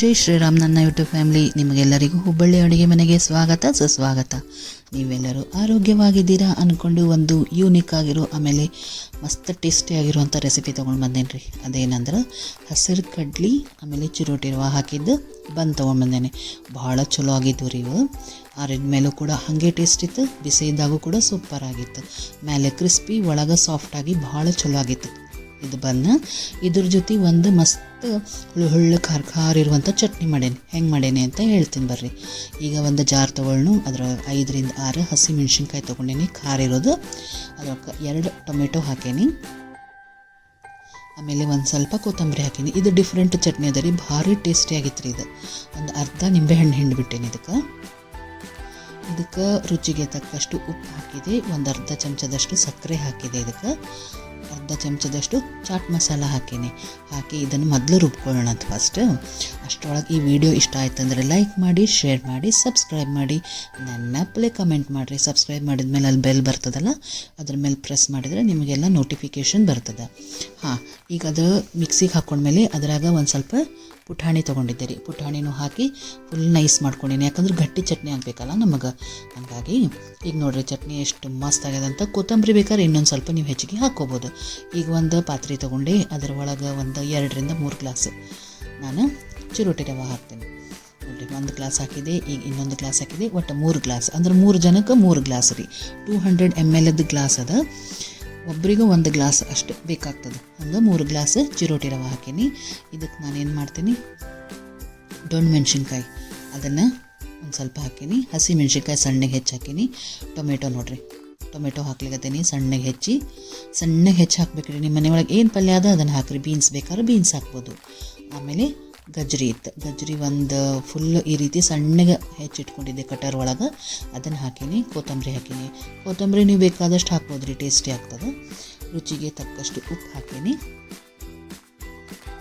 ಜೈ ಶ್ರೀರಾಮ್, ನನ್ನ YouTube family ನಿಮಗೆಲ್ಲರಿಗೂ ಹುಬ್ಬಳ್ಳಿ ಅಡುಗೆ ಮನೆಗೆ ಸ್ವಾಗತ, ಸುಸ್ವಾಗತ. ನೀವೆಲ್ಲರೂ ಆರೋಗ್ಯವಾಗಿದ್ದೀರಾ ಅಂದ್ಕೊಂಡು ಒಂದು ಯೂನಿಕ್ ಆಗಿರೋ, ಆಮೇಲೆ ಮಸ್ತ್ ಟೇಸ್ಟಿ ಆಗಿರುವಂಥ ರೆಸಿಪಿ ತೊಗೊಂಡು ಬಂದೇನೆ ರೀ ಅದೇನಂದ್ರೆ ಹಸಿರು ಕಡ್ಲಿ, ಆಮೇಲೆ ಚಿರೋಟಿ ರವ ಹಾಕಿದ್ದು ಬಂದು ತೊಗೊಂಡು ಬಂದೇನೆ. ಭಾಳ ಚಲೋ ಆಗಿದ್ದು ರೀ ಇವು. ಆರಿದ ಮೇಲೂ ಕೂಡ ಹಾಗೆ ಟೇಸ್ಟ್ ಇತ್ತು ಬಿಸಿ ಇದ್ದಾಗೂ ಕೂಡ ಸೂಪರ್ ಆಗಿತ್ತು. ಮೇಲೆ ಕ್ರಿಸ್ಪಿ ಒಳಗೆ ಸಾಫ್ಟಾಗಿ ಭಾಳ ಚಲೋ ಆಗಿತ್ತು. ಇದು ಬನ್ನ ಇದ್ರ ಜೊತೆ ಒಂದು ಮಸ್ತ್ ಹುಳು ಹುಳ್ಳು ಖಾರ ಖಾರ ಇರುವಂಥ ಚಟ್ನಿ ಮಾಡೇನಿ. ಹೆಂಗೆ ಮಾಡೇನಿ ಅಂತ ಹೇಳ್ತೀನಿ ಬರ್ರಿ. ಈಗ ಒಂದು ಜಾರ್ ತೊಗೊಳ್ನು, ಅದರ ಐದರಿಂದ ಆರು ಹಸಿ ಮೆಣಸಿನ್ಕಾಯಿ ತೊಗೊಂಡೇನಿ, ಖಾರ ಇರೋದು. ಅದಕ್ಕೆ ಎರಡು ಟೊಮೆಟೊ ಹಾಕೇನಿ. ಆಮೇಲೆ ಒಂದು ಸ್ವಲ್ಪ ಕೊತ್ತಂಬರಿ ಹಾಕೀನಿ. ಇದು ಡಿಫ್ರೆಂಟ್ ಚಟ್ನಿ ಅದ ರೀ, ಭಾರಿ ಟೇಸ್ಟಿ ಆಗಿತ್ತು ರೀ ಇದು. ಒಂದು ಅರ್ಧ ನಿಂಬೆಹಣ್ಣು ಹಿಂಡಿ ಬಿಟ್ಟೇನಿ ಇದಕ್ಕೆ. ಇದಕ್ಕೆ ರುಚಿಗೆ ತಕ್ಕಷ್ಟು ಉಪ್ಪು ಹಾಕಿದೆ. ಒಂದು ಅರ್ಧ ಚಮಚದಷ್ಟು ಸಕ್ಕರೆ ಹಾಕಿದೆ ಇದಕ್ಕೆ. ಅರ್ಧ ಚಮಚದಷ್ಟು ಚಾಟ್ ಮಸಾಲ ಹಾಕೀನಿ. ಹಾಕಿ ಇದನ್ನು ಮೊದಲು ರುಬ್ಕೊಳ್ಳೋಣ ಫಸ್ಟ್ ಅಷ್ಟರೊಳಗೆ ಈ ವಿಡಿಯೋ ಇಷ್ಟ ಆಯ್ತಂದ್ರೆ ಲೈಕ್ ಮಾಡಿ ಶೇರ್ ಮಾಡಿ ಸಬ್ಸ್ಕ್ರೈಬ್ ಮಾಡಿ. ನನ್ನ ಪ್ಲೇ ಕಮೆಂಟ್ ಮಾಡಿರಿ. ಸಬ್ಸ್ಕ್ರೈಬ್ ಮಾಡಿದ ಮೇಲೆ ಅಲ್ಲಿ ಬೆಲ್ ಬರ್ತದಲ್ಲ, ಅದ್ರ ಮೇಲೆ ಪ್ರೆಸ್ ಮಾಡಿದರೆ ನಿಮಗೆಲ್ಲ ನೋಟಿಫಿಕೇಷನ್ ಬರ್ತದೆ. ಹಾಂ, ಈಗ ಅದು ಮಿಕ್ಸಿಗೆ ಹಾಕ್ಕೊಂಡ್ಮೇಲೆ ಅದರಾಗ ಒಂದು ಸ್ವಲ್ಪ ಪುಟಾಣಿ ತೊಗೊಂಡಿದ್ದೆ ರೀ. ಪುಟಾಣಿನೂ ಹಾಕಿ ಫುಲ್ ನೈಸ್ ಮಾಡ್ಕೊಂಡಿನಿ. ಯಾಕಂದ್ರೆ ಗಟ್ಟಿ ಚಟ್ನಿ ಆಗಬೇಕಲ್ಲ ನಮಗೆ. ಹಾಗಾಗಿ ಈಗ ನೋಡ್ರಿ ಚಟ್ನಿ ಎಷ್ಟು ಮಸ್ತ್ ಆಗ್ಯದ ಅಂತ ಕೊತ್ತಂಬರಿ ಬೇಕಾದ್ರೆ ಇನ್ನೊಂದು ಸ್ವಲ್ಪ ನೀವು ಹೆಚ್ಚಿಗೆ ಹಾಕ್ಕೋಬೋದು. ಈಗ ಒಂದು ಪಾತ್ರೆ ತೊಗೊಂಡು ಅದರೊಳಗೆ ಒಂದು ಎರಡರಿಂದ ಮೂರು ಗ್ಲಾಸ್ ನಾನು ಚಿರೋಟಿ ರವೆ ಹಾಕ್ತೀನಿ. ನೋಡಿರಿ, ಒಂದು ಗ್ಲಾಸ್ ಹಾಕಿದೆ, ಈಗ ಇನ್ನೊಂದು ಗ್ಲಾಸ್ ಹಾಕಿದೆ, ಒಟ್ಟು ಮೂರು ಗ್ಲಾಸ್. ಅಂದ್ರೆ ಮೂರು ಜನಕ್ಕೆ ಮೂರು ಗ್ಲಾಸ್ ರೀ. ಟೂ ಹಂಡ್ರೆಡ್ ಎಂ ಎಲ್ದು ಗ್ಲಾಸ್ ಅದ. ಒಬ್ರಿಗೂ ಒಂದು ಗ್ಲಾಸ್ ಅಷ್ಟು ಬೇಕಾಗ್ತದೆ. ಹಂಗೆ ಮೂರು ಗ್ಲಾಸ್ ಚಿರೋಟಿ ರವೆ ಹಾಕೀನಿ. ಇದಕ್ಕೆ ನಾನೇನು ಮಾಡ್ತೀನಿ? ಡೊಣ್ ಮೆಣಸಿನ್ಕಾಯಿ. ಅದನ್ನು ಒಂದು ಸ್ವಲ್ಪ ಹಾಕೀನಿ. ಹಸಿ ಮೆಣಸಿನ್ಕಾಯಿ ಸಣ್ಣಗೆ ಹೆಚ್ಚು ಹಾಕೀನಿ. ಟೊಮೆಟೊ ನೋಡಿರಿ. ಟೊಮೆಟೊ ಹಾಕ್ಲಿಕ್ಕತ್ತೀನಿ ಸಣ್ಣಗೆ ಹೆಚ್ಚಿ. ಸಣ್ಣಗೆ ಹೆಚ್ಚಿ ಹಾಕ್ಬೇಕ್ರಿ. ನಿಮ್ಮ ಮನೆಯೊಳಗೆ ಏನು ಪಲ್ಯ ಅದ ಅದನ್ನು ಹಾಕಿರಿ. ಬೀನ್ಸ್ ಬೇಕಾದ್ರೆ ಬೀನ್ಸ್ ಹಾಕ್ಬೋದು. ಆಮೇಲೆ ಗಜ್ರಿ ಇತ್ತು. ಗಜ್ರಿ ಒಂದು ಫುಲ್ ಈ ರೀತಿ ಸಣ್ಣಗೆ ಹೆಚ್ಚಿಟ್ಕೊಂಡಿದ್ದೆ ಕಟರ್ ಒಳಗೆ. ಅದನ್ನು ಹಾಕೀನಿ, ಕೊತ್ತಂಬರಿ ಹಾಕೀನಿ. ಕೊತ್ತಂಬರಿ ನೀವು ಬೇಕಾದಷ್ಟು ಹಾಕ್ಬೋದು ರೀ ಟೇಸ್ಟಿ ಆಗ್ತದೆ. ರುಚಿಗೆ ತಕ್ಕಷ್ಟು ಉಪ್ಪು ಹಾಕೀನಿ.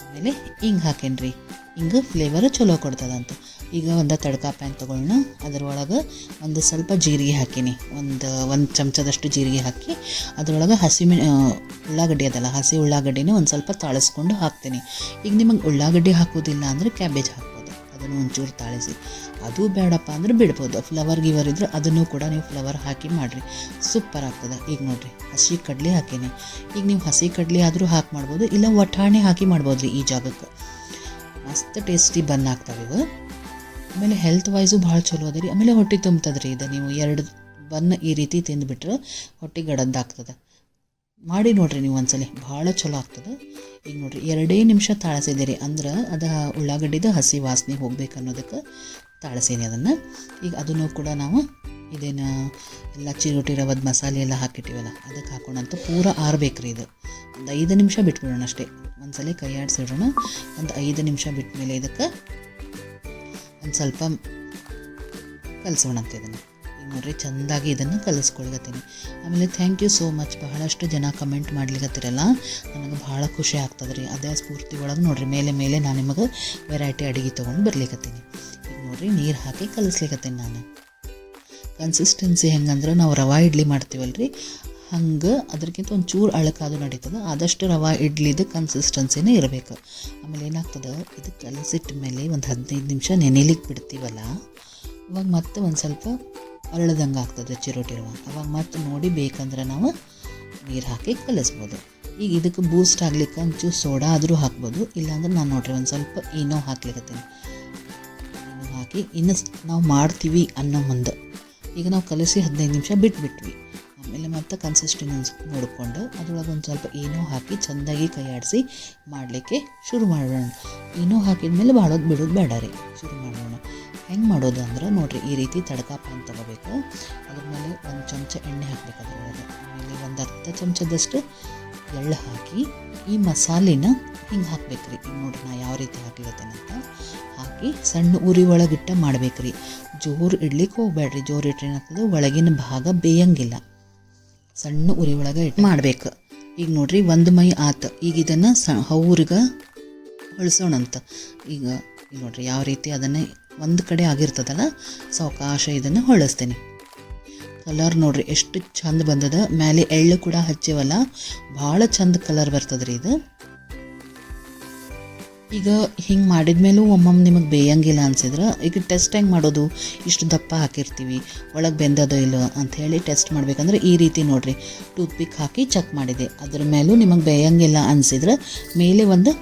ಆಮೇಲೆ ಹಿಂಗೆ ಹಾಕೇನಿ ರೀ ಹಿಂಗೆ ಫ್ಲೇವರ್ ಚಲೋ ಕೊಡ್ತದಂತ. ಈಗ ಒಂದು ತಡ್ಕ ಪ್ಯಾನ್ ತೊಗೊಳ್ಳೋಣ ಅದರೊಳಗೆ ಒಂದು ಸ್ವಲ್ಪ ಜೀರಿಗೆ ಹಾಕೀನಿ. ಒಂದು ಒಂದು ಚಮಚದಷ್ಟು ಜೀರಿಗೆ ಹಾಕಿ ಅದರೊಳಗೆ ಹಸಿ ಮೆ ಉಳ್ಳಾಗಡ್ಡಿ ಅದಲ್ಲ, ಹಸಿ ಉಳ್ಳಾಗಡ್ಡಿನ ಒಂದು ಸ್ವಲ್ಪ ತಾಳಿಸ್ಕೊಂಡು ಹಾಕ್ತೀನಿ. ಈಗ ನಿಮಗೆ ಉಳ್ಳಾಗಡ್ಡಿ ಹಾಕೋದಿಲ್ಲ ಅಂದರೆ ಕ್ಯಾಬೇಜ್ ಹಾಕ್ಬೋದು. ಅದನ್ನು ಒಂಚೂರು ತಾಳಿಸಿ. ಅದು ಬೇಡಪ್ಪ ಅಂದ್ರೆ ಬಿಡ್ಬೋದು. ಫ್ಲವರ್ ಗಿವರ್ ಇದ್ರೆ ಅದನ್ನು ಕೂಡ ನೀವು ಫ್ಲವರ್ ಹಾಕಿ ಮಾಡಿರಿ. ಸೂಪರ್ ಆಗ್ತದೆ. ಈಗ ನೋಡಿರಿ, ಹಸಿ ಕಡಲೆ ಹಾಕೀನಿ. ಈಗ ನೀವು ಹಸಿ ಕಡಲೆ ಆದರೂ ಹಾಕಿ ಮಾಡ್ಬೋದು, ಇಲ್ಲ ವಟಾಣಿ ಹಾಕಿ ಮಾಡ್ಬೋದು ರೀ ಈ ಜಾಗಕ್ಕೆ. ಮಸ್ತ್ ಟೇಸ್ಟಿ ಬನ್ ಆಗ್ತವೆ ಇವು. ಆಮೇಲೆ ಹೆಲ್ತ್ ವೈಸು ಭಾಳ ಚಲೋ ಅದ ರೀ. ಆಮೇಲೆ ಹೊಟ್ಟೆ ತುಂಬ್ತದೆ ರೀ ಇದು ನೀವು ಎರಡು ಬನ್ ಈ ರೀತಿ ತಿಂದುಬಿಟ್ರೆ ಹೊಟ್ಟೆ ಗಡದ್ದಾಗ್ತದೆ ಮಾಡಿ ನೋಡಿರಿ ನೀವು ಒಂದ್ಸಲಿ, ಭಾಳ ಚಲೋ ಆಗ್ತದೆ. ಈಗ ನೋಡಿರಿ, ಎರಡೇ ನಿಮಿಷ ತಾಳಸಿದ್ದೀರಿ ಅಂದ್ರೆ ಅದು ಉಳ್ಳಾಗಡ್ಡಿದ ಹಸಿ ವಾಸನೆ ಹೋಗ್ಬೇಕು ಅನ್ನೋದಕ್ಕೆ ತಾಳಸೀನಿ ಅದನ್ನು. ಈಗ ಅದನ್ನು ಕೂಡ ನಾವು ಇದೇನು ಎಲ್ಲ ರವದ ಮಸಾಲೆ ಎಲ್ಲ ಹಾಕಿಟ್ಟಿವಲ್ಲ ಅದಕ್ಕೆ ಹಾಕೊಂಡಂತ ಪೂರ ಆರಬೇಕ್ರಿ ಇದು. ಒಂದು ಐದು ನಿಮಿಷ ಬಿಟ್ಬಿಡೋಣ ಅಷ್ಟೇ. ಒಂದ್ಸಲ ಕೈ ಆಡಿಸಿಡೋಣ ಒಂದು ಐದು ನಿಮಿಷ ಬಿಟ್ಟ ಮೇಲೆ ಇದಕ್ಕೆ ಒಂದು ಸ್ವಲ್ಪ ಕಲಿಸೋಣಂತೆ ಇದನ್ನು. ಈಗ ನೋಡ್ರಿ, ಚೆಂದಾಗಿ ಇದನ್ನು ಕಲಿಸ್ಕೊಳ್ಗತ್ತೀನಿ. ಆಮೇಲೆ ಥ್ಯಾಂಕ್ ಯು ಸೋ ಮಚ್ ಬಹಳಷ್ಟು ಜನ ಕಮೆಂಟ್ ಮಾಡ್ಲಿಕ್ಕತ್ತಿರಲ್ಲ ನನಗೆ ಭಾಳ ಖುಷಿ ಆಗ್ತದೆ ರೀ ಅದೇ ಸ್ಫೂರ್ತಿ ಒಳಗೆ ನೋಡಿರಿ, ಮೇಲೆ ಮೇಲೆ ನಾನು ನಿಮಗೆ ವೆರೈಟಿ ಅಡುಗೆ ತೊಗೊಂಡು ಬರ್ಲಿಕ್ಕತ್ತೀನಿ ಈಗ ನೋಡ್ರಿ, ನೀರು ಹಾಕಿ ಕಲಿಸ್ಲಿಕ್ಕತ್ತೀನಿ ನಾನು. ಕನ್ಸಿಸ್ಟೆನ್ಸಿ ಹೆಂಗಂದ್ರೆ ನಾವು ರವಾ ಇಡ್ಲಿ ಮಾಡ್ತೀವಲ್ಲ ರೀ ಹಂಗೆ ಅದಕ್ಕಿಂತ ಒಂದು ಚೂರು ಅಳಕಾದು ನಡೀತದೆ, ಆದಷ್ಟು ರವೆ, ಇಡ್ಲಿದು ಕನ್ಸಿಸ್ಟೆನ್ಸಿನೇ ಇರಬೇಕು. ಆಮೇಲೆ ಏನಾಗ್ತದೆ ಇದು ಕಲಸಿಟ್ಟ ಮೇಲೆ ಒಂದು ಹದಿನೈದು ನಿಮಿಷ ನೆನೆಲಿಕ್ಕೆ ಬಿಡ್ತೀವಲ್ಲ, ಅವಾಗ ಮತ್ತೆ ಒಂದು ಸ್ವಲ್ಪ ಅರಳದಂಗೆ ಆಗ್ತದೆ ಚಿರೋಟಿ ಅವಾಗ ಮತ್ತೆ ನೋಡಿ ಬೇಕಂದ್ರೆ ನಾವು ನೀರು ಹಾಕಿ ಕಲಿಸ್ಬೋದು. ಈಗ ಇದಕ್ಕೆ ಬೂಸ್ಟ್ ಆಗ್ಲಿಕ್ಕೆ ಒಂಚೂರು ಸೋಡಾ ಆದರೂ ಹಾಕ್ಬೋದು, ಇಲ್ಲಾಂದ್ರೆ ನಾನು ನೋಡ್ರಿ ಒಂದು ಸ್ವಲ್ಪ ಏನೋ ಹಾಕ್ಲಿಕ್ಕತ್ತೀನಿ ಹಾಕಿ ಇನ್ನು ನಾವು ಮಾಡ್ತೀವಿ ಅನ್ನೋ ಮುಂದೆ. ಈಗ ನಾವು ಕಲಸಿ ಹದಿನೈದು ನಿಮಿಷ ಬಿಟ್ಬಿಟ್ವಿ. ಆಮೇಲೆ ಮತ್ತೆ ಕನ್ಸಿಸ್ಟೆನ್ಸಿ ನೋಡಿಕೊಂಡು ಅದರೊಳಗೆ ಒಂದು ಸ್ವಲ್ಪ ಏನೋ ಹಾಕಿ ಚೆಂದಾಗಿ ಕೈ ಆಡಿಸಿ ಮಾಡಲಿಕ್ಕೆ ಶುರು ಮಾಡೋಣ. ಏನೋ ಹಾಕಿದ ಮೇಲೆ ಬಾಳೋದು ಬಿಡೋದು ಬೇಡ ರೀ, ಶುರು ಮಾಡೋಣ. ಹೆಂಗೆ ಮಾಡೋದು ಅಂದ್ರೆ ನೋಡಿರಿ, ಈ ರೀತಿ ತಡಕ ಪ್ಯಾನ್ ತೊಗೋಬೇಕು. ಅದ್ರ ಮೇಲೆ ಒಂದು ಚಮಚ ಎಣ್ಣೆ ಹಾಕಬೇಕು ಅದರೊಳಗೆ. ಆಮೇಲೆ ಒಂದು ಅರ್ಧ ಚಮಚದಷ್ಟು ಎಳ್ಳು ಹಾಕಿ ಈ ಮಸಾಲೆನ ಹಿಂಗೆ ಹಾಕ್ಬೇಕು ರೀ. ಈಗ ನೋಡ್ರಿ ನಾ ಯಾವ ರೀತಿ ಹಾಕ್ಲಿಕತ್ತೇನೆ ಅಂತ. ಹಾಕಿ ಸಣ್ಣ ಉರಿ ಒಳಗಿಟ್ಟ ಮಾಡ್ಬೇಕು ರೀ. ಜೋರು ಇಡ್ಲಿಕ್ಕೆ ಹೋಗ್ಬೇಡ್ರಿ. ಜೋರು ಇಟ್ಟರೆ ಏನಾಗ್ತದೆ ಒಳಗಿನ ಭಾಗ ಬೇಯಂಗಿಲ್ಲ. ಸಣ್ಣ ಉರಿ ಒಳಗೆ ಇಟ್ಟು ಮಾಡ್ಬೇಕು. ಈಗ ನೋಡ್ರಿ ಒಂದು ಮೈ ಆತು. ಈಗ ಇದನ್ನು ಸ ಹೌರಿಗೆ ಹೊಳ್ಸೋಣಂತ. ಈಗ ನೋಡ್ರಿ ಯಾವ ರೀತಿ ಅದನ್ನು ಒಂದು ಕಡೆ ಆಗಿರ್ತದಲ್ಲ, ಸಾವಕಾಶ ಇದನ್ನು ಹೊಳಿಸ್ತೇನೆ. ಕಲರ್ ನೋಡ್ರಿ ಎಷ್ಟು ಚಂದ ಬಂದದ. ಮೇಲೆ ಎಳ್ಳು ಕೂಡ ಹಚ್ಚಿವಲ್ಲ, ಭಾಳ ಚಂದ ಕಲರ್ ಬರ್ತದ್ರಿ ಇದು. ಈಗ ಹಿಂಗೆ ಮಾಡಿದ್ಮೇಲೂ ಒಮ್ಮೊಮ್ಮೆ ನಿಮಗೆ ಬೇಯಂಗಿಲ್ಲ ಅನ್ಸಿದ್ರೆ, ಈಗ ಟೆಸ್ಟ್ ಹೆಂಗೆ ಮಾಡೋದು? ಇಷ್ಟು ದಪ್ಪ ಹಾಕಿರ್ತೀವಿ, ಒಳಗೆ ಬೆಂದದೋ ಇಲ್ಲೋ? ಅಂತ ಹೇಳಿ ಟೆಸ್ಟ್ ಮಾಡ್ಬೇಕಂದ್ರೆ ಈ ರೀತಿ ನೋಡಿರಿ. ಟೂತ್ ಪಿಕ್ ಹಾಕಿ ಚೆಕ್ ಮಾಡಿದೆ. ಅದ್ರ ಮೇಲೂ ನಿಮಗೆ ಬೇಯಂಗಿಲ್ಲ ಅನ್ಸಿದ್ರೆ ಮೇಲೆ ಒಂದು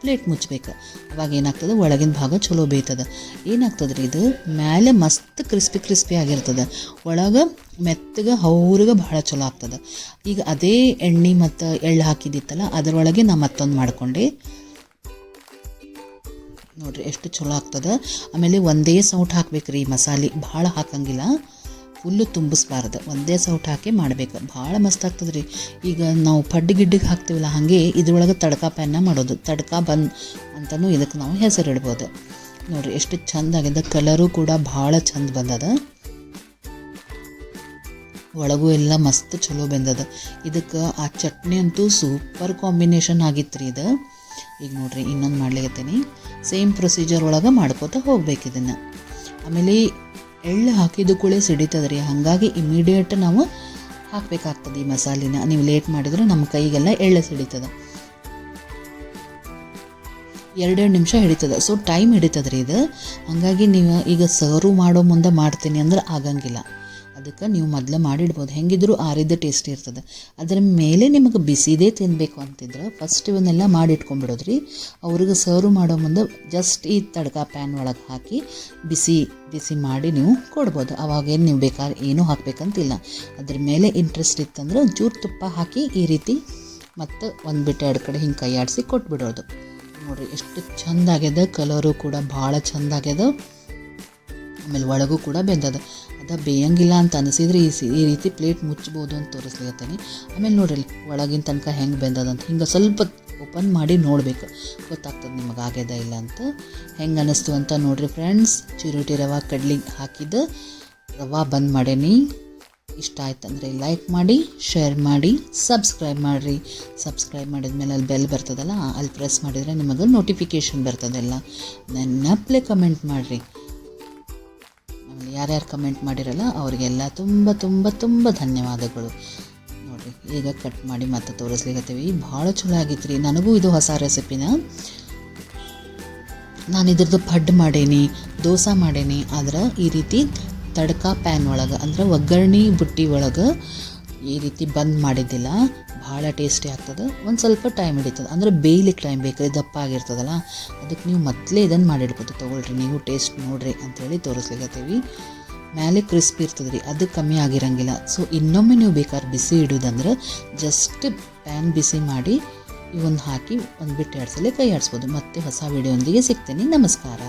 ಪ್ಲೇಟ್ ಮುಚ್ಚಬೇಕು ಅವಾಗ ಏನಾಗ್ತದೆ? ಒಳಗಿನ ಭಾಗ ಚಲೋ ಬೇಯ್ತದೆ. ಏನಾಗ್ತದೆ ರೀ ಇದು? ಮೇಲೆ ಮಸ್ತ್ ಕ್ರಿಸ್ಪಿ ಕ್ರಿಸ್ಪಿ ಆಗಿರ್ತದೆ. ಒಳಗೆ ಮೆತ್ತಗೆ, ಹೌರಿಗೆ ಭಾಳ ಚಲೋ ಆಗ್ತದೆ. ಈಗ ಅದೇ ಎಣ್ಣೆ ಮತ್ತು ಎಳ್ಳು ಹಾಕಿದ್ದಿತ್ತಲ್ಲ ಅದರೊಳಗೆ ನಾ ಮತ್ತೊಂದು ಮಾಡ್ಕೊಂಡೆ. ನೋಡ್ರಿ ಎಷ್ಟು ಚಲೋ ಆಗ್ತದೆ. ಆಮೇಲೆ ಒಂದೇ ಸೌಟ್ ಹಾಕ್ಬೇಕು ರೀ ಮಸಾಲೆ. ಭಾಳ ಹಾಕಂಗಿಲ್ಲ. ಫುಲ್ಲು ತುಂಬಿಸ್ಬಾರ್ದು. ಒಂದೇ ಸೌಟ್ ಹಾಕಿ ಮಾಡ್ಬೇಕು. ಭಾಳ ಮಸ್ತ್ ಆಗ್ತದೆ ರೀ. ಈಗ ನಾವು ಪಡ್ಡು ಗಿಡ್ಡಿಗೆ ಹಾಕ್ತೀವಲ್ಲ ಹಾಗೆ ಇದ್ರೊಳಗೆ ತಡಕ ಪ್ಯಾನ್ನ ಮಾಡೋದು. ತಡಕ ಬನ್ ಅಂತಲೂ ಇದಕ್ಕೆ ನಾವು ಹೆಸರು ಇಡ್ಬೋದು ನೋಡ್ರಿ ಎಷ್ಟು ಚಂದ ಆಗಿದೆ. ಕಲರು ಕೂಡ ಭಾಳ ಚಂದ ಬಂದದ. ಒಳಗೂ ಎಲ್ಲ ಮಸ್ತ್ ಚಲೋ ಬಂದದ. ಇದಕ್ಕೆ ಆ ಚಟ್ನಿ ಅಂತೂ ಸೂಪರ್ ಕಾಂಬಿನೇಷನ್ ಆಗಿತ್ತು ರೀ ಇದು. ಈಗ ನೋಡ್ರಿ, ಇನ್ನೊಂದು ಮಾಡ್ಲಿಕತ್ತೀನಿ. ಸೇಮ್ ಪ್ರೊಸೀಜರ್ ಒಳಗೆ ಮಾಡ್ಕೋತಾ ಹೋಗ್ಬೇಕು ಇದನ್ನು. ಆಮೇಲೆ ಎಳ್ಳು ಹಾಕಿದ ಕೂಡಲೇ ಸಿಡಿತದೆ ರೀ ಹಾಗಾಗಿ ಇಮಿಡಿಯೇಟ್ ನಾವು ಹಾಕಬೇಕಾಗ್ತದೆ ಈ ಮಸಾಲಿನ. ನೀವು ಲೇಟ್ ಮಾಡಿದ್ರೆ ನಮ್ಮ ಕೈಗೆಲ್ಲ ಎಳ್ಳು ಸಿಡಿತದೆ. ಎರಡೆರಡು ನಿಮಿಷ ಹಿಡಿತದೆ. ಸೊ ಟೈಮ್ ಹಿಡಿತದೆ ಇದು. ಹಾಗಾಗಿ ನೀವು ಈಗ ಸರ್ವ್ ಮಾಡೋ ಮುಂದೆ ಮಾಡ್ತೀನಿ ಅಂದ್ರೆ ಆಗಂಗಿಲ್ಲ. ಅದಕ್ಕೆ ನೀವು ಮೊದಲು ಮಾಡಿಡ್ಬೋದು. ಹೆಂಗಿದ್ರೂ ಆರಿದ್ದ ಟೇಸ್ಟ್ ಇರ್ತದೆ. ಅದರ ಮೇಲೆ ನಿಮಗೆ ಬಿಸಿದೇ ತಿನ್ನಬೇಕು ಅಂತಿದ್ರೆ ಫಸ್ಟ್ ಇವನ್ನೆಲ್ಲ ಮಾಡಿಟ್ಕೊಂಡ್ಬಿಡೋದ್ರಿ. ಅವ್ರಿಗೆ ಸರ್ವ್ ಮಾಡೋ ಮುಂದೆ ಜಸ್ಟ್ ಈ ತಡ್ಕ ಪ್ಯಾನ್ ಒಳಗೆ ಹಾಕಿ ಬಿಸಿ ಬಿಸಿ ಮಾಡಿ ನೀವು ಕೊಡ್ಬೋದು. ಅವಾಗೇನು ನೀವು ಬೇಕಾದ್ರೆ ಏನೂ ಹಾಕಬೇಕಂತಿಲ್ಲ. ಅದ್ರ ಮೇಲೆ ಇಂಟ್ರೆಸ್ಟ್ ಇತ್ತಂದ್ರೆ ಒಂಚೂರು ತುಪ್ಪ ಹಾಕಿ ಈ ರೀತಿ ಮತ್ತು ಒಂದು ಬಿಟ್ಟು ಎರಡು ಕಡೆ ಹಿಂಗೆ ಕೈ ಕೊಟ್ಬಿಡೋದು. ನೋಡಿರಿ ಎಷ್ಟು ಚಂದ ಆಗ್ಯದ ಕಲರು ಕೂಡ ಭಾಳ ಚಂದ ಆಗ್ಯದ. ಆಮೇಲೆ ಒಳಗೂ ಕೂಡ ಬೆಂದದ. ಅದ ಬೇಯಂಗಿಲ್ಲ ಅಂತ ಅನಿಸಿದ್ರೆ ಈ ಈ ರೀತಿ ಪ್ಲೇಟ್ ಮುಚ್ಬೋದು ಅಂತ ತೋರಿಸ್ಲಿಕತ್ತೀನಿ. ಆಮೇಲೆ ನೋಡಿರಿ, ಒಳಗಿನ ತನಕ ಹೆಂಗೆ ಬೆಂದದಂತ ಹಿಂಗೆ ಸ್ವಲ್ಪ ಓಪನ್ ಮಾಡಿ ನೋಡಬೇಕು. ಗೊತ್ತಾಗ್ತದೆ ನಿಮಗೆ ಆಗ್ಯದ ಇಲ್ಲ ಅಂತ. ಹೆಂಗೆ ಅನ್ನಿಸ್ತು ಅಂತ ನೋಡಿರಿ ಫ್ರೆಂಡ್ಸ್. ಚಿರೋಟಿ ರವೆ ಕಡ್ಲಿ ಹಾಕಿದ್ದು ರವೆ ಬಂದ್ ಮಾಡೇನಿ. ಇಷ್ಟ ಆಯ್ತಂದರೆ ಲೈಕ್ ಮಾಡಿ, ಶೇರ್ ಮಾಡಿ, ಸಬ್ಸ್ಕ್ರೈಬ್ ಮಾಡಿರಿ. ಸಬ್ಸ್ಕ್ರೈಬ್ ಮಾಡಿದ್ಮೇಲೆ ಅಲ್ಲಿ ಬೆಲ್ ಬರ್ತದಲ್ಲ ಅಲ್ಲಿ ಪ್ರೆಸ್ ಮಾಡಿದರೆ ನಿಮಗೆ ನೋಟಿಫಿಕೇಶನ್ ಬರ್ತದೆಲ್ಲ. ನೆನಪಲೆ ಕಮೆಂಟ್ ಮಾಡಿರಿ. ಯಾರ್ಯಾರು ಕಮೆಂಟ್ ಮಾಡಿರಲ್ಲ ಅವರಿಗೆಲ್ಲ ತುಂಬ ತುಂಬ ತುಂಬ ಧನ್ಯವಾದಗಳು. ನೋಡಿರಿ ಈಗ ಕಟ್ ಮಾಡಿ ಮತ್ತೆ ತೋರಿಸ್ಲಿಕ್ಕತ್ತೀವಿ ಭಾಳ ಚಲೋ ಆಗಿತ್ತು ರೀ ನನಗೂ ಇದು ಹೊಸ ರೆಸಿಪಿನ ನಾನು ಇದ್ರದ್ದು ಪಡ್ಡು ಮಾಡೇನಿ, ದೋಸೆ ಮಾಡೇನಿ, ಆದ್ರೆ ಈ ರೀತಿ ತಡ್ಕ ಪ್ಯಾನ್ ಒಳಗೆ, ಅಂದ್ರೆ ಒಗ್ಗರಣೆ ಬುಟ್ಟಿ ಒಳಗೆ ಈ ರೀತಿ ಬಂದ್ ಮಾಡಿದ್ದಿಲ್ಲ. ಭಾಳ ಟೇಸ್ಟಿ ಆಗ್ತದೆ. ಒಂದು ಸ್ವಲ್ಪ ಟೈಮ್ ಹಿಡಿತದೆ. ಅಂದ್ರೆ ಬೇಯ್ಲಿಕ್ಕೆ ಟೈಮ್ ಬೇಕಾದ್ರೆ ದಪ್ಪ ಆಗಿರ್ತದಲ್ಲ? ಅದಕ್ಕೆ ನೀವು ಮೊದಲೇ ಇದನ್ನು ಮಾಡಿಡ್ಬೋದು ತೊಗೊಳ್ರಿ. ನೀವು ಟೇಸ್ಟ್ ನೋಡ್ರಿ ಅಂಥೇಳಿ ತೋರಿಸ್ಲಿಕತ್ತೀವಿ ಮೇಲೆ ಕ್ರಿಸ್ಪಿ ಇರ್ತದೆ ರೀ ಅದು ಕಮ್ಮಿ ಆಗಿರಂಗಿಲ್ಲ. ಸೊ ಇನ್ನೊಮ್ಮೆ ನೀವು ಬೇಕಾದ್ರೆ ಬಿಸಿ ಇಡೋದಂದ್ರೆ ಜಸ್ಟ್ ಪ್ಯಾನ್ ಬಿಸಿ ಮಾಡಿ ಇವೊಂದು ಹಾಕಿ ಒಂದು ಬಿಟ್ಟು ಎರಡು ಸಲ ಕೈ ಆಡಿಸ್ಬೋದು ಮತ್ತೆ ಹೊಸ ವಿಡಿಯೋಂದಿಗೆ ಸಿಗ್ತೀನಿ. ನಮಸ್ಕಾರ.